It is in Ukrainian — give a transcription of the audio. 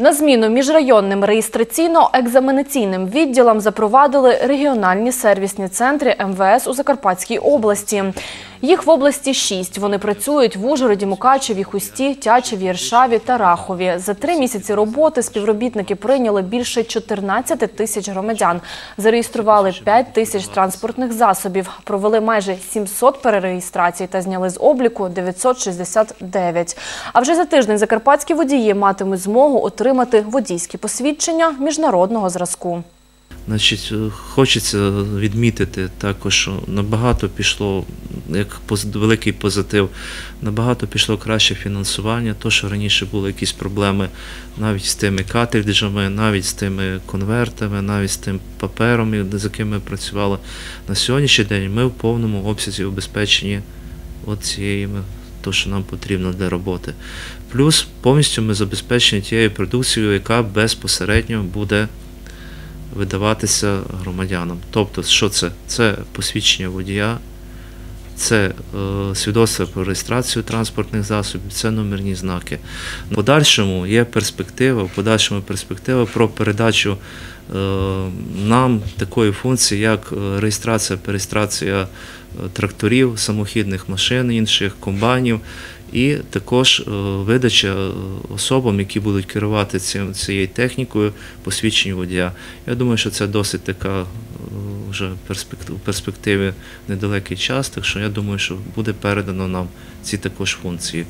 На зміну міжрайонним реєстраційно-екзаменаційним відділам запровадили регіональні сервісні центри МВС у Закарпатській області. Їх в області шість. Вони працюють в Ужгороді, Мукачеві, Хусті, Тячеві, Іршаві та Рахові. За три місяці роботи співробітники прийняли більше 14 тисяч громадян. Зареєстрували 5 тисяч транспортних засобів, провели майже 700 перереєстрацій та зняли з обліку 969. А вже за тиждень закарпатські водії матимуть змогу отримати водійські посвідчення міжнародного зразку. Значить, е, хочеться відмітити також, набагато пішло, як великий позитив, набагато пішло краще фінансування. То, що раніше були якісь проблеми навіть з тими картриджами, навіть з тими конвертами, навіть з тим папером, з яким ми працювали. На сьогоднішній день ми в повному обсязі обезпечені от цією, то, що нам потрібно для роботи. Плюс повністю ми забезпечені тією продукцією, яка безпосередньо буде видаватися громадянам. Тобто, що це? Це посвідчення водія, це е, свідоцтво про реєстрацію транспортних засобів, це номерні знаки. В подальшому є перспектива, в подальшому перспектива про передачу е, нам такої функції, як е, реєстрація, перереєстрація е, тракторів, самохідних машин, інших комбайнів. І також видача особам, які будуть керувати цією технікою, посвідчень водія. Я думаю, що це досить така вже в перспективі недалекий час, так що я думаю, що буде передано нам ці також функції.